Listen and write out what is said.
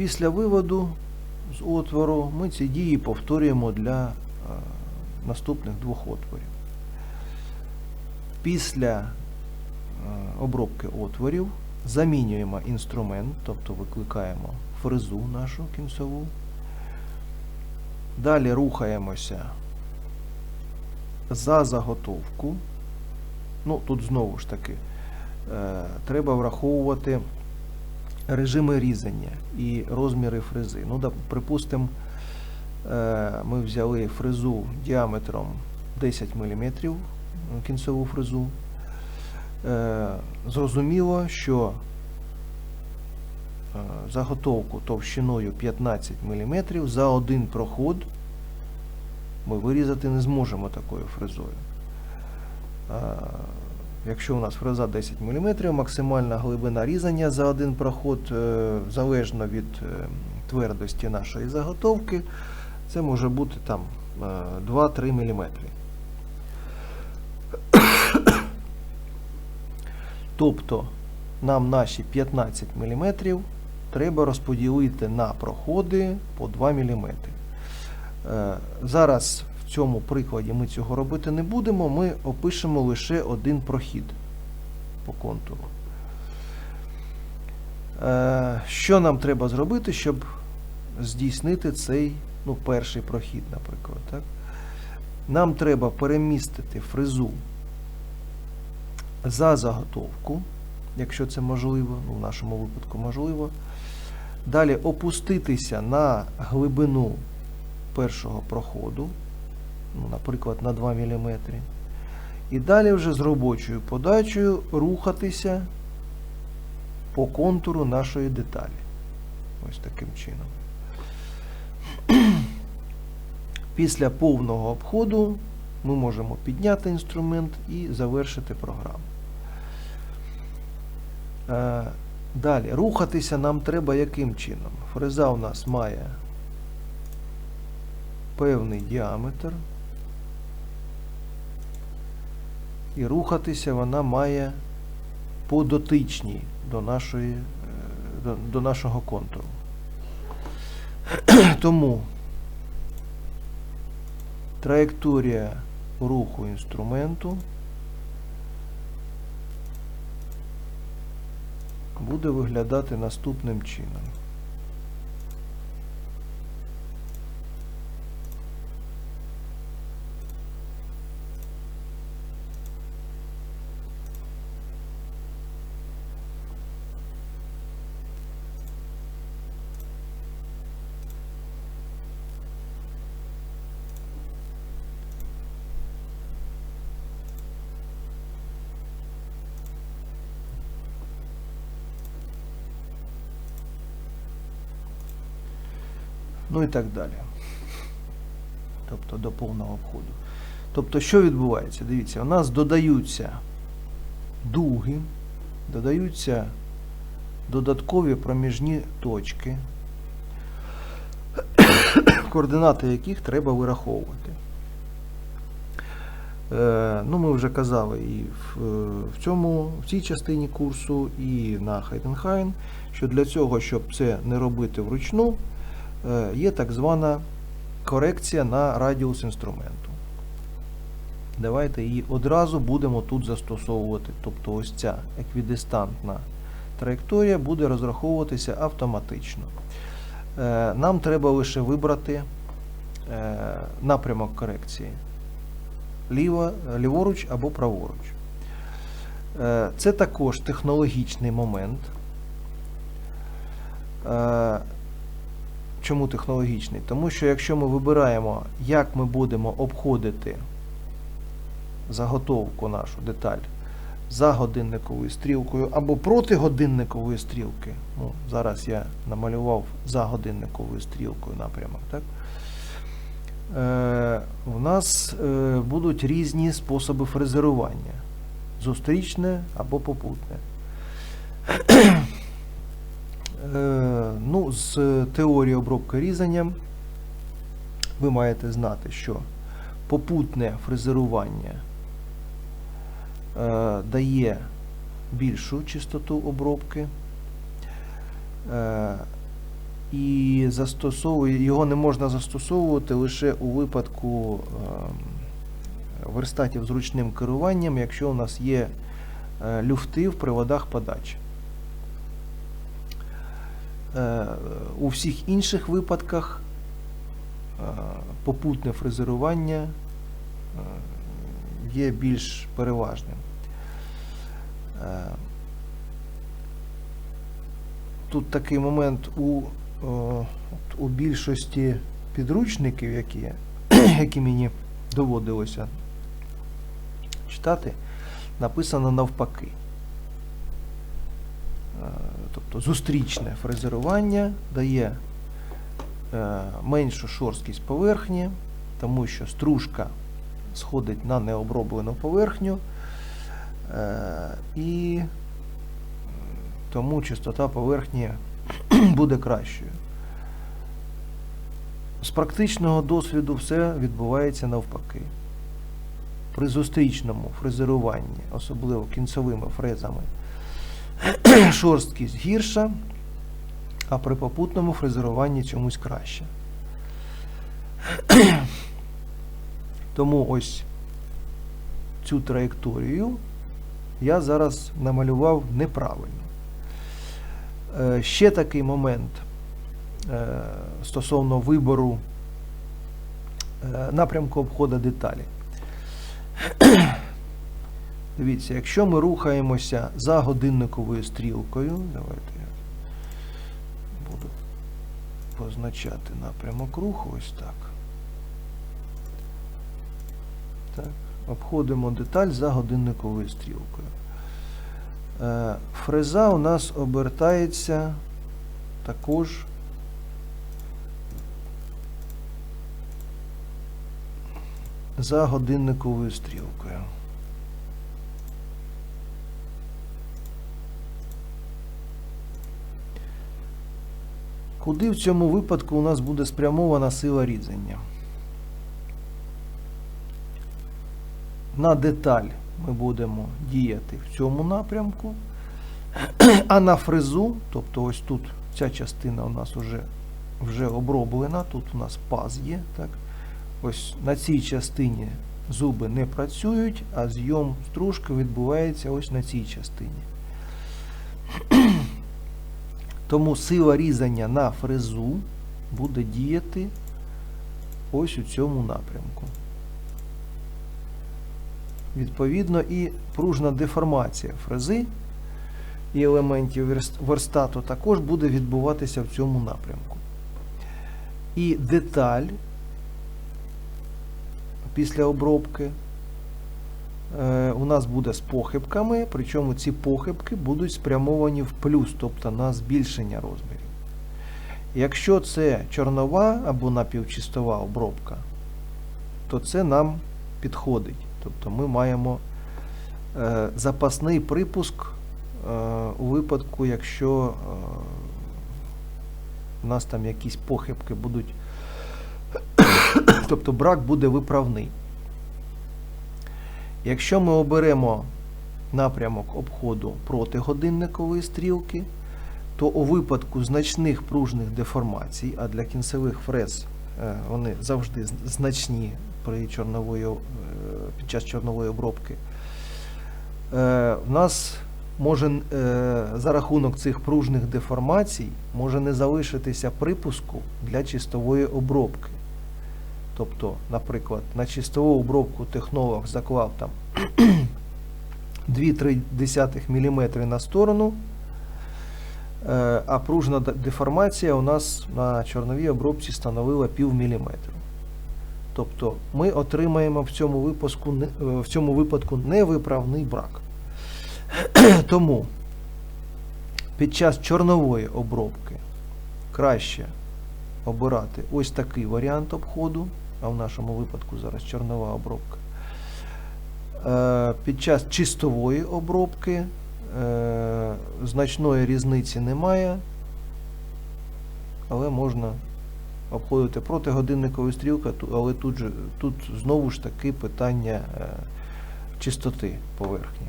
Після виводу з отвору ми ці дії повторюємо для е, наступних двох отворів. Після е, обробки отворів замінюємо інструмент, тобто викликаємо фрезу нашу кінцеву. Далі рухаємося за заготовку. Ну, тут знову ж таки е, треба враховувати режими різання і розміри фрези. Ну, припустимо, е, ми взяли фрезу діаметром 10 мм, кінцеву фрезу. Е, зрозуміло, що е, заготовку товщиною 15 мм за один проход ми вирізати не зможемо такою фрезою. Е, Якщо у нас фреза 10 мм, максимальна глибина різання за один проход, е, залежно від е, твердості нашої заготовки, це може бути там е, 2-3 мм. Тобто нам наші 15 мм треба розподілити на проходи по 2 мм. Е, Зараз в цьому прикладі ми цього робити не будемо, ми опишемо лише один прохід по контуру. Е, Що нам треба зробити, щоб здійснити цей ну, перший прохід, наприклад. Так? Нам треба перемістити фрезу за заготовку, якщо це можливо, ну, в нашому випадку можливо. Далі опуститися на глибину першого проходу, ну, наприклад, на 2 мм. І далі вже з робочою подачею рухатися по контуру нашої деталі. Ось таким чином. Після повного обходу ми можемо підняти інструмент і завершити програму. Е, Далі, рухатися нам треба яким чином? Фреза у нас має певний діаметр. І рухатися вона має по дотичній до, нашої, е, до, до нашого контуру. Тому траєкторія руху інструменту буде виглядати наступним чином. Ну і так далі. Тобто до повного обходу. Тобто, що відбувається? Дивіться, у нас додаються дуги, додаються додаткові проміжні точки, координати яких треба вираховувати. Е, ну, ми вже казали і в, е, в, цьому, в цій частині курсу, і на Хайденхайн, що для цього, щоб це не робити вручну, є так звана корекція на радіус інструменту. Давайте її одразу будемо тут застосовувати. Тобто ось ця еквідистантна траєкторія буде розраховуватися автоматично. Е, Нам треба лише вибрати е, напрямок корекції. Ліво, ліворуч або праворуч. Е, Це також технологічний момент. Чому технологічний? Тому що якщо ми вибираємо, як ми будемо обходити заготовку нашу деталь за годинниковою стрілкою або проти годинникової стрілки, ну, зараз я намалював за годинниковою стрілкою напрямок, так? Е, у нас е, будуть різні способи фрезерування: зустрічне або попутне. Е, ну, з теорії обробки різанням ви маєте знати, що попутне фрезерування е, дає більшу чистоту обробки. Е, і застосовує, його не можна застосовувати лише у випадку верстатів з ручним керуванням, якщо у нас є люфти в приводах подачі. Е, У всіх інших випадках е, попутне фрезерування е, є більш переважним. Тут такий момент у, у більшості підручників, які, які мені доводилося читати, написано навпаки. Е, Тобто зустрічне фрезерування дає е, меншу шорсткість поверхні, тому що стружка сходить на необроблену поверхню е, і тому чистота поверхні буде кращою. З практичного досвіду все відбувається навпаки. При зустрічному фрезеруванні, особливо кінцевими фрезами, шорсткість гірша, а при попутному фрезеруванні чомусь краще. Тому ось цю траєкторію я зараз намалював неправильно. Е, Ще такий момент е, стосовно вибору е, напрямку обходу деталі. Дивіться, якщо ми рухаємося за годинниковою стрілкою, давайте я буду позначати напрямок руху ось так. Так, обходимо деталь за годинниковою стрілкою. Е, Фреза у нас обертається також за годинниковою стрілкою. Куди в цьому випадку у нас буде спрямована сила різання? На деталь ми будемо діяти в цьому напрямку, а на фрезу, тобто ось тут ця частина у нас вже, вже оброблена, тут у нас паз є. Так? Ось на цій частині зуби не працюють, а зйом стружки відбувається ось на цій частині. Тому сила різання на фрезу буде діяти ось у цьому напрямку. Відповідно, і пружна деформація фрези і елементів верстату також буде відбуватися в цьому напрямку. І деталь після обробки у нас буде з похибками, причому ці похибки будуть спрямовані в плюс, тобто на збільшення розмірів. Якщо це чорнова або напівчистова обробка, то це нам підходить. Тобто ми маємо е, запасний припуск е, у випадку, якщо е, у нас там якісь похибки будуть, тобто брак буде виправний. Якщо ми оберемо напрямок обходу проти годинникової стрілки, то у випадку значних пружних деформацій, а для кінцевих фрез е, вони завжди значні при чорнової, е, під час чорнової обробки, е, в нас може за рахунок цих пружних деформацій може не залишитися припуску для чистової обробки. Тобто, наприклад, на чистову обробку технолог заклав там 2-3 мм на сторону, е, а пружна деформація у нас на чорновій обробці становила пів міліметра. Тобто ми отримаємо в цьому випуску, е, в цьому випадку невиправний брак. Тому під час чорнової обробки краще обирати ось такий варіант обходу, а в нашому випадку зараз чорнова обробка. Е, Під час чистової обробки е, значної різниці немає, але можна обходити проти годинникової стрілки, але тут, же, тут знову ж таки питання е, чистоти поверхні.